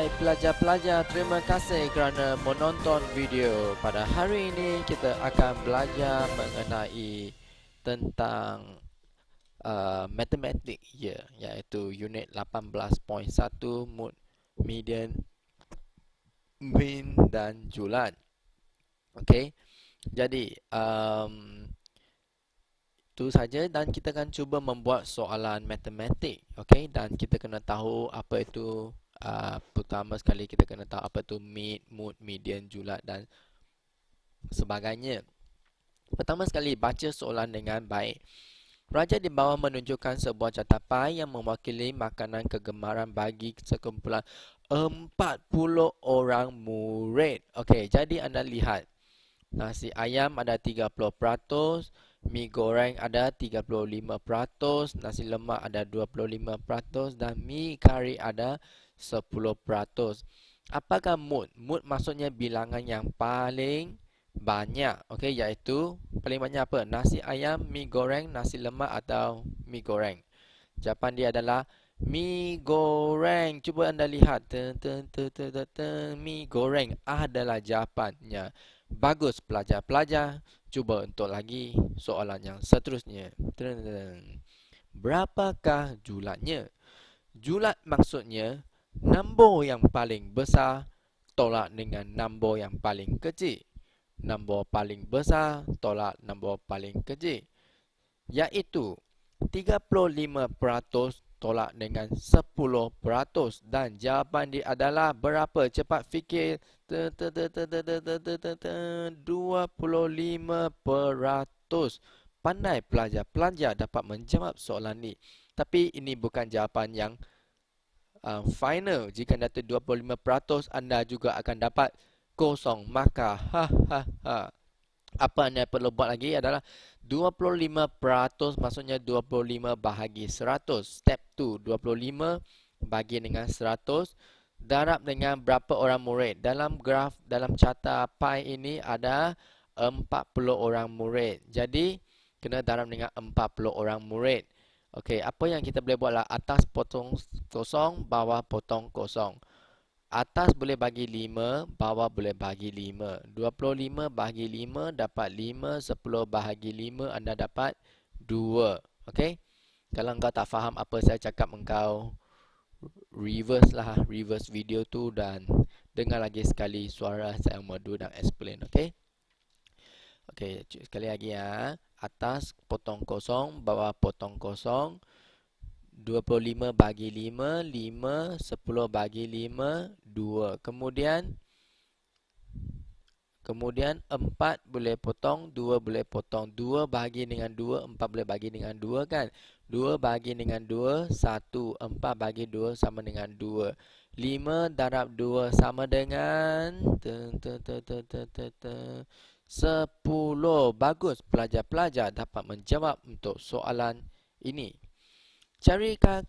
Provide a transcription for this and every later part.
Hai pelajar-pelajar, terima kasih kerana menonton video. Pada hari ini kita akan belajar mengenai tentang uh, matematik ya, iaitu unit 18.1 mood median mean dan julat. Okey. Jadi um, itu saja dan kita akan cuba membuat soalan matematik. Okey dan kita kena tahu apa itu uh, pertama sekali kita kena tahu apa tu mid, mood, median, julat dan sebagainya. Pertama sekali baca soalan dengan baik. Raja di bawah menunjukkan sebuah catapan yang mewakili makanan kegemaran bagi sekumpulan 40 orang murid. Okey, jadi anda lihat. Nasi ayam ada 30%, mi goreng ada 35%, nasi lemak ada 25% dan mi kari ada 10%. Apakah mood? Mood maksudnya bilangan yang paling banyak. Okey, iaitu paling banyak apa? Nasi ayam, mi goreng, nasi lemak atau mi goreng. Jawapan dia adalah mi goreng. Cuba anda lihat. Ten, ten, ten, ten, ten, ten. Mi goreng adalah jawapannya. Bagus pelajar-pelajar. Cuba untuk lagi soalan yang seterusnya. Berapakah julatnya? Julat maksudnya nombor yang paling besar tolak dengan nombor yang paling kecil. Nombor paling besar tolak nombor paling kecil. Iaitu 35% tolak dengan 10% dan jawapan dia adalah berapa? Cepat fikir. 25%. Pandai pelajar-pelajar dapat menjawab soalan ni. Tapi ini bukan jawapan yang uh, final jika data 25% anda juga akan dapat kosong maka ha ha ha apa anda perlu buat lagi adalah 25% maksudnya 25 bahagi 100 step 2 25 bagi dengan 100 darab dengan berapa orang murid dalam graf dalam carta pi ini ada 40 orang murid jadi kena darab dengan 40 orang murid Okey, apa yang kita boleh buatlah atas potong kosong, bawah potong kosong. Atas boleh bagi 5, bawah boleh bagi 5. 25 bahagi 5 dapat 5, 10 bahagi 5 anda dapat 2. Okey? Kalau engkau tak faham apa saya cakap engkau reverse lah reverse video tu dan dengar lagi sekali suara saya modu dan explain, okey? Okey, sekali lagi ya atas potong kosong, bawah potong kosong. 25 bagi 5, 5, 10 bagi 5, 2. Kemudian, kemudian 4 boleh potong, 2 boleh potong. 2 bagi dengan 2, 4 boleh bagi dengan 2 kan? 2 bagi dengan 2, 1. 4 bagi 2 sama dengan 2. 5 darab 2 sama dengan... Ten, ten, ten, ten, ten, ten, ten. Sepuluh. Bagus pelajar-pelajar dapat menjawab untuk soalan ini. Carikan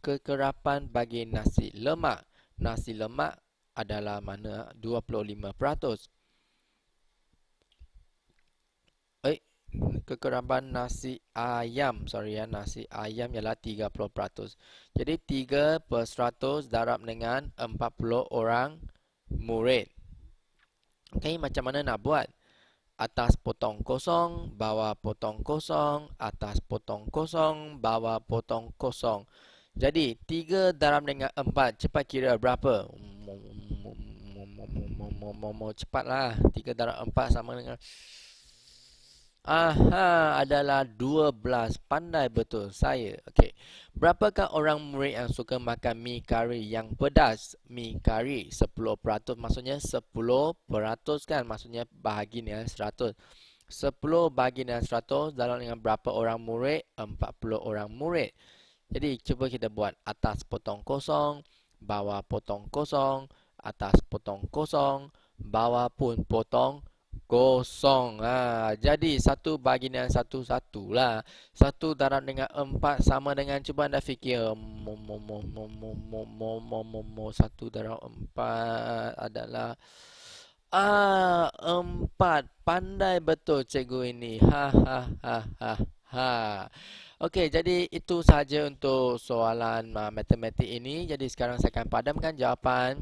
kekerapan bagi nasi lemak. Nasi lemak adalah mana 25%. Eh, kekerapan nasi ayam. Sorry ya, nasi ayam ialah 30%. Jadi 3 per 100 darab dengan 40 orang murid. Okay, macam mana nak buat? atas potong kosong, bawah potong kosong, atas potong kosong, bawah potong kosong. Jadi, 3 dalam dengan 4, cepat kira berapa? Cepatlah, 3 dalam 4 sama dengan... Aha, adalah 12. Pandai betul saya. Okey. Berapakah orang murid yang suka makan mi kari yang pedas? Mi kari 10%. Maksudnya 10% kan? Maksudnya bahagi dengan 100. 10 bahagi dengan 100 dalam dengan berapa orang murid? 40 orang murid. Jadi, cuba kita buat atas potong kosong, bawah potong kosong, atas potong kosong, bawah pun potong kosong. Ha, jadi satu bagi dengan satu satu lah. Satu darab dengan empat sama dengan cuba anda fikir. Mo mo mo mo mo mo mo mo mo mo satu darab empat adalah ah empat. Pandai betul cikgu ini. Ha ha ha ha ha. Okey, jadi itu sahaja untuk soalan uh, matematik ini. Jadi sekarang saya akan padamkan jawapan.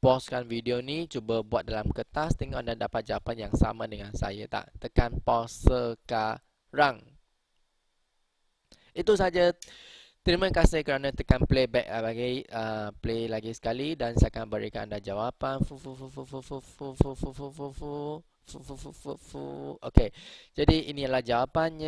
Pauskan video ni, cuba buat dalam kertas tengok anda dapat jawapan yang sama dengan saya tak. Tekan pause sekarang. Itu saja. Terima kasih kerana tekan play back lagi uh, play lagi sekali dan saya akan berikan anda jawapan. Okey. Jadi inilah jawapannya.